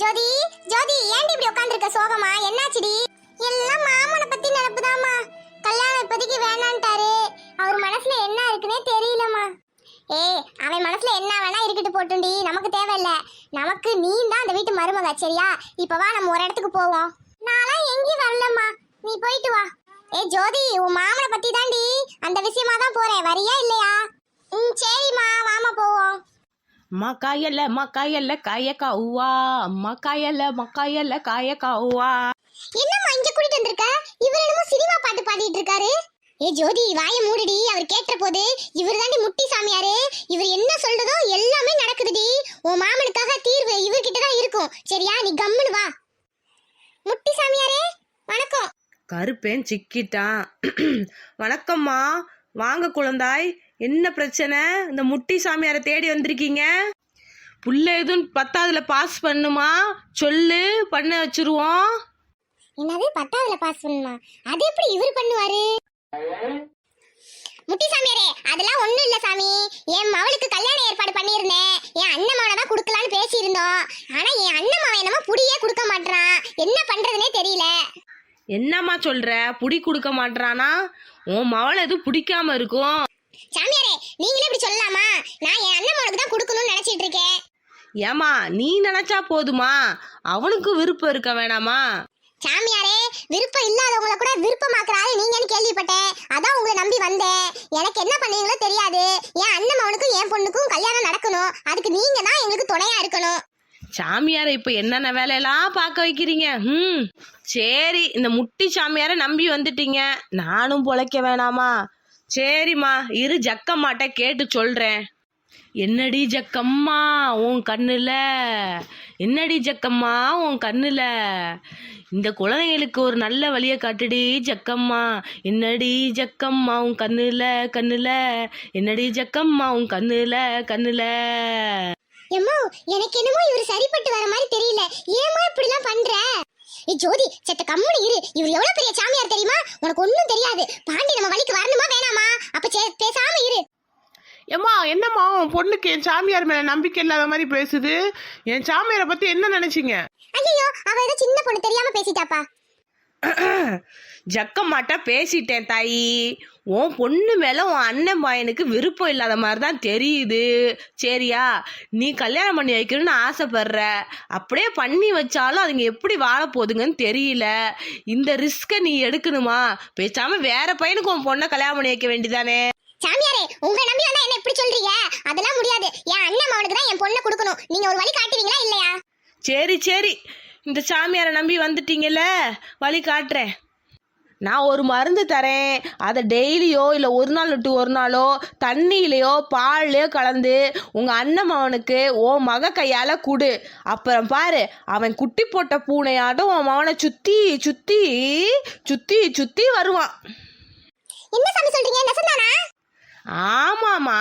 ஜோதி ஜோதி ஏன்டி இப்படி உட்காந்துருக்க சோகமா? என்னாச்சுடி? எல்லாம் மாமனை பத்தி நினப்புதாம்மா. கல்யாணம் இப்போதைக்கு வேணான்ட்டாரு. அவர் மனசுல என்ன இருக்குன்னே தெரியலம்மா. ஏய் அவன் மனசுல என்ன வேணா இருக்கட்டு போட்டுண்டி. நமக்கு தேவையில்ல. நமக்கு நீ தான் அந்த வீட்டு மருமக சரியா? இப்ப வா நம்ம ஒரு இடத்துக்கு போவோம். நான்லாம் எங்கேயும் வரலம்மா. நீ போயிட்டு வா. ஏ ஜோதி உன் மாமனை பத்தி தாண்டி அந்த விஷயமா தான் போறேன். வரியா இல்லையா? ம் சரிம்மா. வாமா போவோம். மக்காயல்ல மக்காயல்ல காய காவா மக்காயல்ல மக்காயல்ல காய காவா என்னம்மா இங்க கூட்டிட்டு வந்திருக்க? இவர் என்னமோ சினிமா பாட்டு பாடிட்டு இருக்காரு. ஏ ஜோதி வாயை மூடுடி. அவர் கேட்ட போது இவர் தாண்டி முட்டி சாமியாரு. இவர் என்ன சொல்றதோ எல்லாமே நடக்குதுடி. உன் மாமனுக்காக தீர்வு இவர்கிட்ட தான் இருக்கும். சரியா? நீ கம்முனு வா. முட்டி சாமியாரே வணக்கம். கருப்பேன் சிக்கிட்டான். வணக்கம்மா. வாங்க குழந்தாய். என்ன பிரச்சனை? இந்த முட்டி சாமியாரை தேடி வந்திருக்கீங்க? புள்ள எதுவும் பத்தாவதுல பாஸ் பண்ணுமா? சொல்லு பண்ண வச்சிருவோம். என்னது பத்தாவதுல பாஸ் பண்ணுமா? அது எப்படி இவர் பண்ணுவாரு? முட்டி சாமியாரே அதெல்லாம் ஒண்ணும் இல்ல சாமி. என் மவளுக்கு கல்யாண ஏற்பாடு பண்ணியிருந்தேன். என் அண்ணன் மவனை தான் கொடுக்கலான்னு பேசியிருந்தோம். ஆனா என் அண்ணன் மவன் என்னமோ புடியே கொடுக்க மாட்றான். என்ன பண்றதுனே தெரியல. என்னம்மா சொல்ற? புடி கொடுக்க மாட்றானா? உன் மவளை எதுவும் பிடிக்காம இருக்கும். சாமியாரே நீங்களே இப்படி சொல்லலாமா? நான் என் அண்ணன் மவனுக்கு தான் கொடுக்கணும்னு நினைச்சிட்டு இருக்கேன். ஏமா நீ நினைச்சா போதுமா? அவனுக்கு விருப்பம் இருக்க வேணாமா? சாமியாரே விருப்பம் இல்லாதவங்கள கூட விருப்பமாக்குறாரு நீங்கன்னு கேள்விப்பட்டேன். அதான் உங்களை நம்பி வந்தேன். எனக்கு என்ன பண்ணுவீங்களோ தெரியாது. என் அண்ணன் மவனுக்கும் என் பொண்ணுக்கும் கல்யாணம் நடக்கணும். அதுக்கு நீங்க தான் எங்களுக்கு துணையா இருக்கணும். சாமியாரை இப்ப என்னென்ன வேலையெல்லாம் பார்க்க வைக்கிறீங்க? ம் சரி இந்த முட்டி சாமியாரை நம்பி வந்துட்டீங்க. நானும் பொழைக்க வேணாமா? சரிம்மா இரு ஜக்கம்மாட்ட கேட்டு சொல்றேன். என்னடி ஜக்கம்மா உன் கண்ணுல? என்னடி ஜக்கம்மா உன் கண்ணுல? இந்த குழந்தைங்களுக்கு ஒரு நல்ல வழியை காட்டுடி ஜக்கம்மா. என்னடி ஜக்கம்மா உன் கண்ணுல கண்ணுல? என்னடி ஜக்கம்மா உன் கண்ணுல கண்ணுல? எம்மா எனக்கு என்னமோ இவர் சரிப்பட்டு வர மாதிரி தெரியல. ஏமா இப்படிலாம் பண்ற? ஏய் ஜோதி செத்த கம்முனு இரு. இவர் எவ்வளவு பெரிய சாமியார் தெரியுமா? உனக்கு ஒண்ணும் தெரியாது. பாண்டி நம்ம வழிக்கு வரணுமா வேணாமா? அப்ப பேசாம இரு. ஏம்மா என்னம்மா உன் பொண்ணுக்கு என் சாமியார் மேல நம்பிக்கை இல்லாத மாதிரி பேசுது? என் சாமியாரை பத்தி என்ன நினைச்சீங்க? ஐயோ அவ ஏதோ சின்ன பொண்ணு தெரியாம பேசிட்டாப்பா. ஜக்கம்மாட்ட பேசிட்டேன் தாயி. உன் பொண்ணு மேல உன் அண்ணன் பையனுக்கு விருப்பம் இல்லாத மாதிரி தான் தெரியுது. சரியா? நீ கல்யாணம் பண்ணி வைக்கணும்னு ஆசைப்படுற. அப்படியே பண்ணி வச்சாலும் அதுங்க எப்படி வாழ போகுதுங்கன்னு தெரியல. இந்த ரிஸ்க்கை நீ எடுக்கணுமா? பேசாம வேற பையனுக்கு உன் பொண்ணை கல்யாணம் பண்ணி வைக்க வேண்டியதானே சாமியாரே உங்க நம்பி வந்தா என்ன இப்படி சொல்றீங்க? அதெல்லாம் முடியாது. என் அண்ணன் மவனுக்கு தான் என் பொண்ணை கொடுக்கணும். நீங்க ஒரு வழி காட்டுவீங்களா இல்லையா? சரி சரி. இந்த சாமியாரை நம்பி வந்துட்டீங்கல்ல? வழி காட்டுறேன் நான் ஒரு மருந்து தரேன். அதை டெய்லியோ இல்லை ஒரு நாள் விட்டு ஒரு நாளோ தண்ணியிலையோ பால்லையோ கலந்து உங்கள் அண்ணன் மகனுக்கு உன் மக கையால் குடு. அப்புறம் பாரு அவன் குட்டி போட்ட பூனையாட்டம் உன் மகனை சுற்றி சுற்றி சுற்றி சுற்றி வருவான். என்ன சாமி சொல்றீங்க? நெசந்தானா? ஆமாம்மா.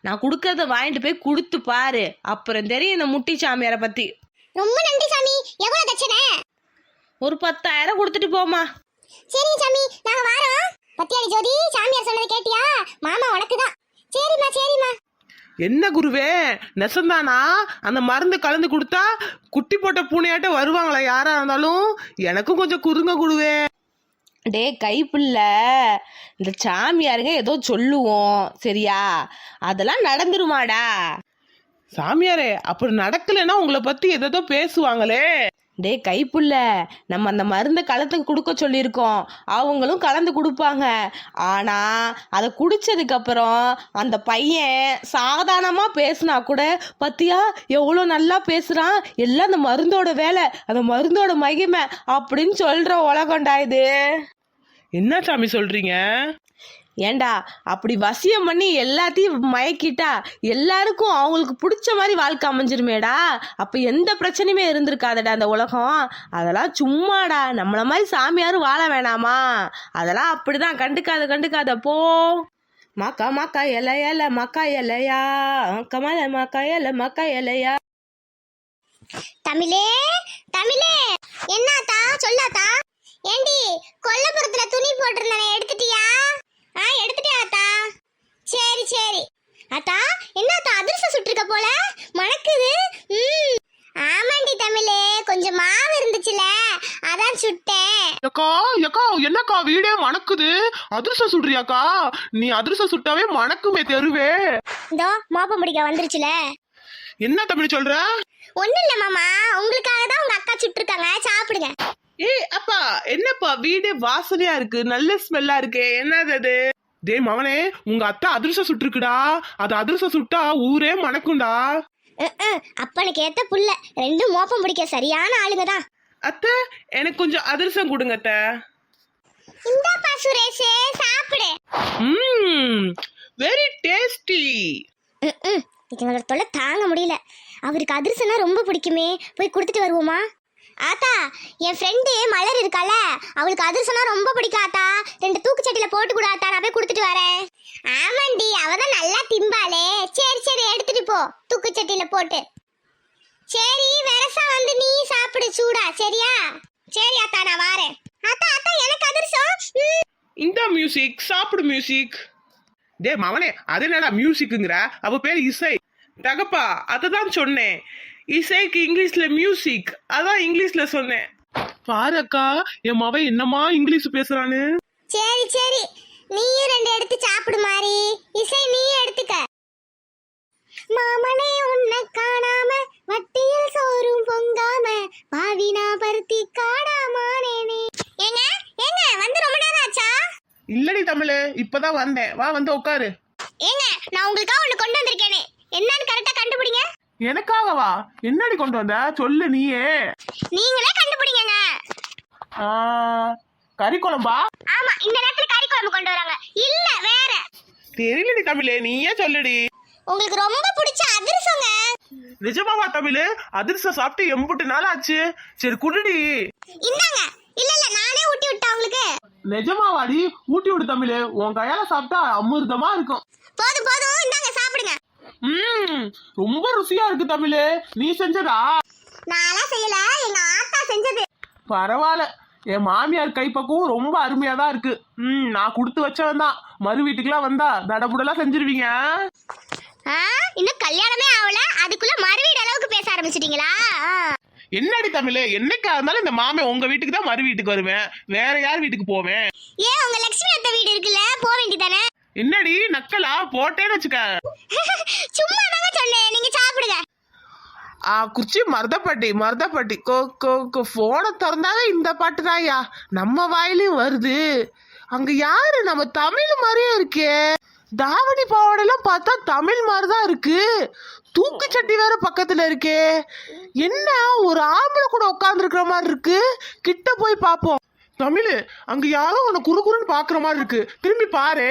நான் கொடுக்கறத வாங்கிட்டு போய் கொடுத்து பாரு. அப்புறம் தெரியும் இந்த முட்டி சாமியாரை பற்றி ரொம்ப நன்றி சாமி. எவ்வளவு தட்சணை? ஒரு பத்தாயிரம் கொடுத்துட்டு போமா சரிங்க சாமி நாங்க வாரோம். பத்தியாடி ஜோதி சாமியார் சொன்னதை கேட்டியா? மாமா உனக்கு தான் சரிம்மா சரிம்மா. என்ன குருவே நெசந்தானா? அந்த மருந்து கலந்து கொடுத்தா குட்டி போட்ட பூனையாட்ட வருவாங்களா? யாரா இருந்தாலும் எனக்கும் கொஞ்சம் குறுங்க குருவே. டே கைப்புள்ள இந்த சாமியாருங்க ஏதோ சொல்லுவோம். சரியா? அதெல்லாம் நடந்துருமாடா. சாமியாரே அப்படி நடக்கலைன்னா உங்களை பத்தி எதோ பேசுவாங்களே. டே கைப்புள்ள நம்ம அந்த மருந்தை கலந்து கொடுக்க சொல்லியிருக்கோம். அவங்களும் கலந்து கொடுப்பாங்க. ஆனால் அதை குடிச்சதுக்கப்புறம் அந்த பையன் சாதாரணமாக பேசுனா கூட பத்தியா எவ்வளோ நல்லா பேசுகிறான் எல்லாம் அந்த மருந்தோட வேலை அந்த மருந்தோட மகிமை அப்படின்னு சொல்கிற உலகம்டா இது. என்ன சாமி சொல்றீங்க? ஏண்டா அப்படி வசியம் பண்ணி எல்லாத்தையும் மயக்கிட்டா எல்லாருக்கும் அவங்களுக்கு பிடிச்ச மாதிரி வாழ்க்கை அமைஞ்சிருமேடா? அப்போ எந்த பிரச்சனையுமே இருந்திருக்காதடா அந்த உலகம். அதெல்லாம் சும்மாடா நம்மள மாதிரி சாமியாரும் வாழ வேணாமா? அதெல்லாம் அப்படிதான் கண்டுக்காத கண்டுக்காத போ. மக்கா மக்கா எல எல மக்கா இலையா கமல மக்கா இல மக்கா இலையா தமிழே தமிழே என்னாத்தா சொல்லாத்தா? ஏண்டி கொல்லப்புறத்துல துணி போட்டிருந்தேன் எடுத்துட்டியா? சரி. அத்தா என்னத்தா அதிர்ஷ்டம் சுட்டிருக்க போல? மணக்குது. ம். ஆமாண்டி தமிழ் கொஞ்சம் மாவு இருந்துச்சுல. அதான் சுட்டேன். அக்கா அக்கா என்னக்கா வீடே மணக்குது? அதிர்ஷ்டம் சுடுறியாக்கா? நீ அதிர்ஷ்டம் சுட்டாவே மணக்குமே தெருவே. இதோ மோப்பம் பிடிக்க வந்துருச்சுல. என்ன தமிழ் சொல்ற? ஒண்ணு இல்ல மாமா. உங்களுக்காக தான் உங்க அக்கா சுட்டிருக்காங்க. சாப்பிடுங்க. ஏய் அப்பா என்னப்பா வீடே வாசனையா இருக்கு? நல்ல ஸ்மெல்லா இருக்கு. என்னது அது? டேய் மவனே உங்க அத்தை அதிர்ஷ்டம் சுட்டுருக்குடா. அது அதிர்ஷ்டம் சுட்டா ஊரே மணக்கும்டா. அப்பனுக்கு ஏத்த புள்ள. ரெண்டும் மோப்பம் பிடிக்க சரியான ஆளுங்க தான். அத்தை எனக்கு கொஞ்சம் அதிர்ஷ்டம் கொடுங்க அத்தை. இந்தாப்பா சுரேஷே சாப்பிடு. ம் வெரி டேஸ்டி. இதுங்களோட தொல்லை தாங்க முடியல. அவருக்கு அதிர்சனா ரொம்ப பிடிக்குமே. போய் கொடுத்துட்டு வருவோமா? ஆத்தா என் ஃப்ரெண்டு மலர் இருக்கால அவளுக்கு அதிர்சனா ரொம்ப பிடிக்கும் ஆத்தா. ரெண்டு தூக்குச்சட்டியில போட்டு கூட ஆத்தா நான் போய் கொடுத்துட்டு வரேன். ஆமாண்டி அவ தான் நல்லா திம்பாளே. சரி சரி எடுத்துட்டு போ. தூக்குச்சட்டியில போட்டு. சரி வெரசா வந்து நீ சாப்பிடு சூடா. சரியா? சரி ஆத்தா நான் வாரேன். ஆத்தா ஆத்தா எனக்கு அதிர்சம்? இந்த மியூசிக் சாப்பிடு மியூசிக் டே மவனே அது என்னடா மியூசிக்குங்கிற அவ பேர் இசை. தகப்பா அததான் சொன்னேன். இசைக்கு இங்கிலீஷ்ல மியூசிக் அதான் இங்கிலீஷ்ல சொன்னேன். பாருக்கா என் மவன் என்னமா இங்கிலீஷ் பேசுறான்னு? சரி சரி. நீயும் ரெண்டு எடுத்து சாப்பிடு மாதிரி இசை நீயும் எடுத்துக்க. மாமனே உன்னை காணாம வட்டியில் சோறும் பொங்காம பாவினா பருத்தி காடாமானேனே ஏங்க ஏங்க வந்து ரொம்ப நேரம் ஆச்சா? இல்லடி தமிழ் இப்பதான் வந்தேன். வா வந்து உட்காரு. ஏங்க நான் உங்களுக்காக ஒண்ணு கொண்டு வந்திருக்கேனே. என்னன்னு கரெக்டா கண்டுபிடிங்க. எனக்காகவா? என்னடி கொண்டு வந்த? சொல்லு நீயே. நீங்களே கண்டுபிடிங்கங்க. ஆ, கறி குழம்பா? ஆமா இந்த நேரத்துல கறி குழம்பு கொண்டு வராங்க. இல்ல வேற. தெரியலடி தமிழே நீயே சொல்லுடி. உங்களுக்கு ரொம்ப பிடிச்ச அதிரசங்க. நிஜமாவா தமிழ்? அதிர்ஷ்டம் சாப்பிட்டு எம்புட்டு நாள் ஆச்சு சரி குடுடி. இந்தாங்க. இல்ல இல்ல நானே ஊட்டி விட்டேன் உங்களுக்கு. நிஜமாவாடி? ஊட்டி விடு தமிழ். உன் கையால சாப்பிட்டா அமிர்தமா இருக்கும். போதும் போதும். இந்தாங்க சாப்பிடுங்க ம் ரொம்ப ருசியா இருக்கு தமிழ். நீ செஞ்சதா? நான்லாம் செய்யல. எங்க ஆத்தா செஞ்சது. பரவாயில்ல. என் மாமியார் கைப்பக்குவம் ரொம்ப அருமையா தான் இருக்கு. ம் நான் கொடுத்து வச்சவன் தான். மறு வீட்டுக்குலாம் வந்தா தடபுடலா செஞ்சிருவீங்க. ஆ, இன்னும் கல்யாணமே ஆகல. அதுக்குள்ள மறுவீடு அளவுக்கு பேச ஆரம்பிச்சிட்டீங்களா? என்னடி தமிழ்? என்னைக்கா இருந்தாலும் இந்த மாமன் உங்க வீட்டுக்கு தான் மறு வீட்டுக்கு வருவேன். வேற யார் வீட்டுக்கு போவேன்? ஏன் உங்க லட்சுமி அத்தை வீடு இருக்குல்ல? போக வேண்டியதானே என்னடி நக்கலா? போட்டேன்னு வச்சுக்க. சும்மா தாங்க சொன்னேன். நீங்க சாப்பிடுங்க. ஆ குச்சி மருதப்பட்டி மருதப்பட்டி. கோ கோ கோ ஃபோனை திறந்தாவே இந்த பாட்டு தான்யா நம்ம வாயிலையும் வருது. அங்க யாரு? நம்ம தமிழ் மாதிரியே இருக்கே. தாவணி பாவாடைலாம் பார்த்தா தமிழ் மாதிரி தான் இருக்கு. தூக்குச்சட்டி வேற பக்கத்துல இருக்கே. என்ன ஒரு ஆம்பளை கூட உட்காந்துருக்கிற மாதிரி இருக்கு. கிட்ட போய் பார்ப்போம். தமிழ் அங்க யாரோ உன்னை குறுகுறுன்னு பாக்குற மாதிரி இருக்கு. திரும்பி பாரு.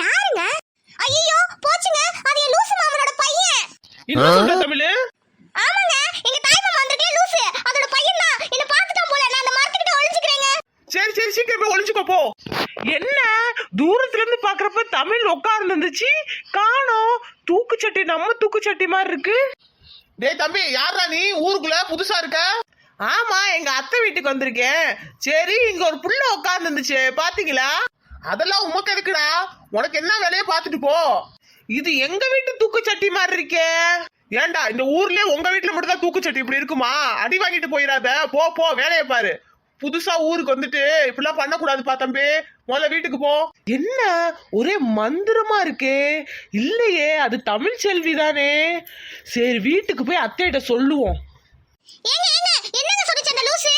யாருங்க? ஐயோ போச்சுங்க. அது என் லூசு மாமனோட பையன். என்ன சொல்ற தமிழ்? ஆமாங்க. எங்க தாய் மாமா வந்திருக்கே லூசு. அதோட பையன் தான். என்ன பார்த்துட்டான் போல. நான் அந்த மரத்துக்கிட்ட ஒளிஞ்சுக்கிறேங்க. சரி சரி சீக்கிரம் போய் ஒளிஞ்சுக்கோ போ. என்ன? தூரத்துல இருந்து பாக்குறப்ப தமிழ் உட்கார்ந்து இருந்துச்சு. காணோம். தூக்குச்சட்டி நம்ம தூக்குச்சட்டி மாதிரி இருக்கு. டேய் தம்பி யாரா நீ? ஊருக்குள்ள புதுசா இருக்க? ஆமா எங்க அத்தை வீட்டுக்கு வந்திருக்கேன். சரி இங்க ஒரு புள்ள உட்கார்ந்து இருந்துச்சு பாத்தீங்களா? அதெல்லாம் உமக்கு எதுக்குடா? உனக்கு என்ன வேலையை பார்த்துட்டு போ. இது எங்க வீட்டு தூக்குச்சட்டி மாதிரி இருக்கே? ஏன்டா இந்த ஊர்லயே உங்க வீட்டுல மட்டும் தான் தூக்குச்சட்டி இப்படி இருக்குமா? அடி வாங்கிட்டு போயிடாத. போ போ வேலையை பாரு. புதுசா ஊருக்கு வந்துட்டு இப்படிலாம் பண்ணக்கூடாதுப்பா தம்பி. முதல்ல வீட்டுக்கு போ. என்ன? ஒரே மந்திரமா இருக்கே? இல்லையே அது தமிழ் செல்வி தானே சரி வீட்டுக்கு போய் அத்தையிட்ட சொல்லுவோம். ஏங்க ஏங்க என்னங்க சொல்லுச்சு அந்த லூசு?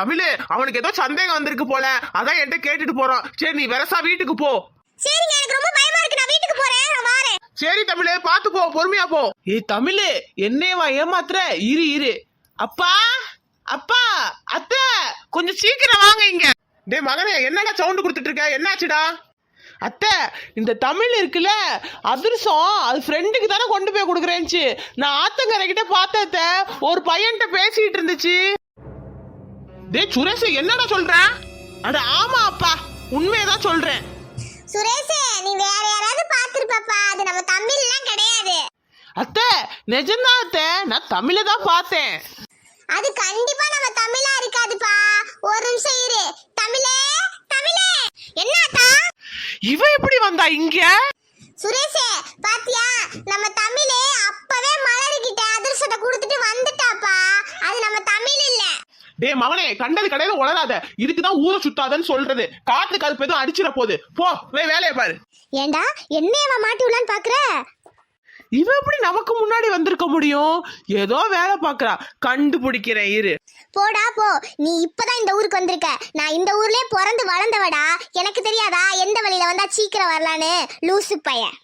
தமிழ் அவனுக்கு ஏதோ சந்தேகம் வந்திருக்கு போல. அதான் என்கிட்ட கேட்டுட்டு போறான். சரி நீ வெரசா வீட்டுக்கு போ. சரிங்க எனக்கு ரொம்ப பயமா இருக்கு. நான் வீட்டுக்கு போறேன். நான் வாரேன். சரி தமிழே பாத்து போ. பொறுமையா போ. ஏய் தமிழ் என்னையவா ஏமாத்துற? இரு இரு. அப்பா அப்பா அத்தை கொஞ்சம் சீக்கிரம் வாங்க இங்க. டேய் மகனே என்னடா சவுண்ட் கொடுத்துட்டு இருக்க? என்னாச்சுடா? அத்தை இந்த தமிழ் இருக்குல்ல அதிர்சம் அது ஃப்ரெண்டுக்கு தானே கொண்டு போய் கொடுக்குறேன்ச்சு. நான் ஆத்தங்கரை கிட்ட பார்த்தேன் அத்தை. ஒரு பையன்கிட்ட பேசிட்டு இருந்துச்சு. டேய் சுரேஷ் என்னடா சொல்ற? அட ஆமா அப்பா. உண்மையதான் சொல்றேன். சுரேஷே நீ வேற யாராவது பாத்துருப்பாப்பா அது நம்ம தமிழ்லாம் கிடையாது. அத்தை நிஜம்தான் அத்தை. நான் தமிழை தான் பார்த்தேன். அது கண்டிப்பா நம்ம தமிழா இருக்காதுப்பா. ஒரு நிமிஷம் இரு. தமிழே தமிழே. என்னாத்தா இவ எப்படி வந்தா இங்க? சுரேஷே பாத்தியா? நம்ம தமிழே அப்பவே மலர்கிட்ட அதிர்ஷ்டத்தை கொடுத்துட்டு நம்ம டே மவனே கண்டது கடையில உளராத இதுக்குதான் ஊரை சுத்தாதன்னு சொல்றது. காத்து கருப்பு எதுவும் அடிச்சிட போகுது. போ போய் வேலையை பாரு. ஏண்டா என்னையவா மாட்டி விடலான்னு பாக்குற? இவ எப்படி நமக்கு முன்னாடி வந்திருக்க முடியும்? ஏதோ வேலை பாக்குறா கண்டுபிடிக்கிறேன் இரு. போடா போ. நீ இப்பதான் இந்த ஊருக்கு வந்திருக்க. நான் இந்த ஊர்லயே பிறந்து வளர்ந்தவடா. எனக்கு தெரியாதா எந்த வழியில வந்தா சீக்கிரம் வரலான்னு? லூசு பையன்.